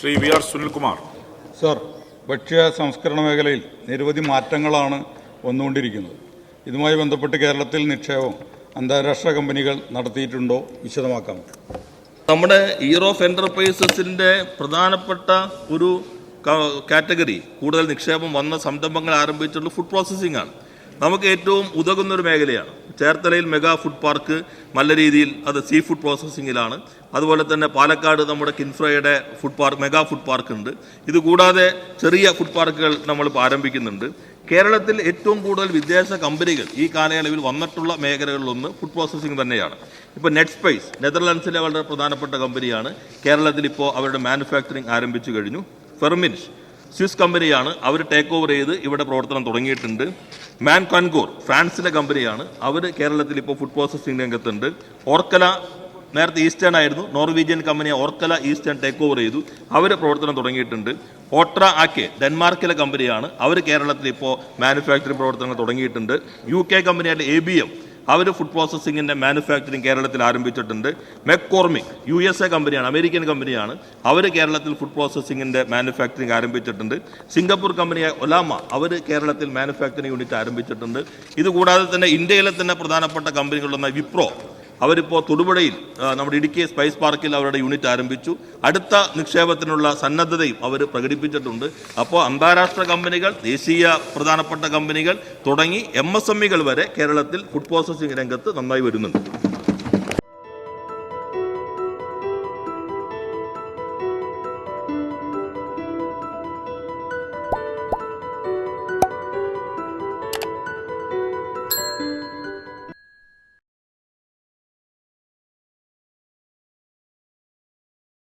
Shri V R Sunilkumar. Sir ഭക്ഷ്യ സംസ്കരണ മേഖലയിൽ നിരവധി മാറ്റങ്ങളാണ് വന്നുകൊണ്ടിരിക്കുന്നത്. ഇതുമായി ബന്ധപ്പെട്ട് കേരളത്തിൽ നിക്ഷേപം അന്താരാഷ്ട്ര കമ്പനികൾ നടത്തിയിട്ടുണ്ടോ? വിശദമാക്കാം. നമ്മുടെ ഇയർ ഓഫ് എന്റർപ്രൈസസിന്റെ പ്രധാനപ്പെട്ട ഒരു കാറ്റഗറി കൂടുതൽ നിക്ഷേപം വന്ന സംരംഭങ്ങൾ ആരംഭിച്ചിട്ടുള്ള ഫുഡ് പ്രോസസ്സിംഗ് ആണ്. നമുക്ക് ഏറ്റവും ഉതകുന്ന ഒരു മേഖലയാണ്. ചേർത്തലയിൽ മെഗാ ഫുഡ് പാർക്ക് നല്ല രീതിയിൽ അത് സീ ഫുഡ് പ്രോസസ്സിങ്ങിലാണ്. അതുപോലെ തന്നെ പാലക്കാട് നമ്മുടെ കിൻഫ്രയുടെ food park mega food park ഉണ്ട്. ഇതുകൂടാതെ ചെറിയ ഫുഡ് പാർക്കുകൾ നമ്മൾ ആരംഭിക്കുന്നുണ്ട്. കേരളത്തിൽ ഏറ്റവും കൂടുതൽ വിദേശ കമ്പനികൾ ഈ കാലയളവിൽ വന്നിട്ടുള്ള മേഖലകളിലൊന്ന് ഫുഡ് പ്രോസസ്സിംഗ് തന്നെയാണ്. ഇപ്പോൾ നെറ്റ് സ്പേസ് നെതർലാൻഡ്സിലെ വളരെ പ്രധാനപ്പെട്ട കമ്പനിയാണ്. കേരളത്തിൽ ഇപ്പോൾ അവരുടെ മാനുഫാക്ചറിങ് ആരംഭിച്ചു കഴിഞ്ഞു. ഫെർമിൻസ് സ്വിസ് കമ്പനിയാണ് അവർ ടേക്ക് ഓവർ ചെയ്ത് ഇവിടെ പ്രവർത്തനം തുടങ്ങിയിട്ടുണ്ട്. മാൻ കൺകോർ ഫ്രാൻസിലെ കമ്പനിയാണ്. അവർ കേരളത്തിൽ ഇപ്പോൾ ഫുഡ് പ്രോസസ്സിംഗ് രംഗത്തുണ്ട്. ഓർക്കല നേരത്തെ ഈസ്റ്റേൺ ആയിരുന്നു. നോർവീജിയൻ കമ്പനിയെ ഓർക്കല ഈസ്റ്റേൺ ടേക്ക് ഓവർ ചെയ്തു. അവർ പ്രവർത്തനം തുടങ്ങിയിട്ടുണ്ട്. ഓട്ര ആക്കെ ഡെൻമാർക്കിലെ കമ്പനിയാണ്. അവർ കേരളത്തിൽ ഇപ്പോൾ മാനുഫാക്ചറിംഗ് പ്രവർത്തനങ്ങൾ തുടങ്ങിയിട്ടുണ്ട്. യു കെ കമ്പനിയായിട്ട് എ ബി എം അവർ ഫുഡ് പ്രോസസ്സിങ്ങിന്റെ മാനുഫാക്ചറിങ് കേരളത്തിൽ ആരംഭിച്ചിട്ടുണ്ട്. മെക്കോർമിക് യു എസ് എ കമ്പനിയാണ് അമേരിക്കൻ കമ്പനിയാണ്. അവർ കേരളത്തിൽ ഫുഡ് പ്രോസസ്സിങ്ങിന്റെ മാനുഫാക്ചറിങ് ആരംഭിച്ചിട്ടുണ്ട്. സിംഗപ്പൂർ കമ്പനിയായ ഒലാമ അവർ കേരളത്തിൽ മാനുഫാക്ചറിങ് യൂണിറ്റ് ആരംഭിച്ചിട്ടുണ്ട്. ഇതുകൂടാതെ തന്നെ ഇന്ത്യയിലെ തന്നെ പ്രധാനപ്പെട്ട കമ്പനികളൊന്ന വിപ്രോ. അവരിപ്പോൾ തൊടുപുഴയിൽ നമ്മുടെ ഇടുക്കി സ്പൈസ് പാർക്കിൽ അവരുടെ യൂണിറ്റ് ആരംഭിച്ചു. അടുത്ത നിക്ഷേപത്തിനുള്ള സന്നദ്ധതയും അവർ പ്രകടിപ്പിച്ചിട്ടുണ്ട്. അപ്പോൾ അന്താരാഷ്ട്ര കമ്പനികൾ ദേശീയ പ്രധാനപ്പെട്ട കമ്പനികൾ തുടങ്ങി എം വരെ കേരളത്തിൽ ഫുഡ് പ്രോസസ്സിംഗ് രംഗത്ത് നന്നായി വരുന്നുണ്ട്.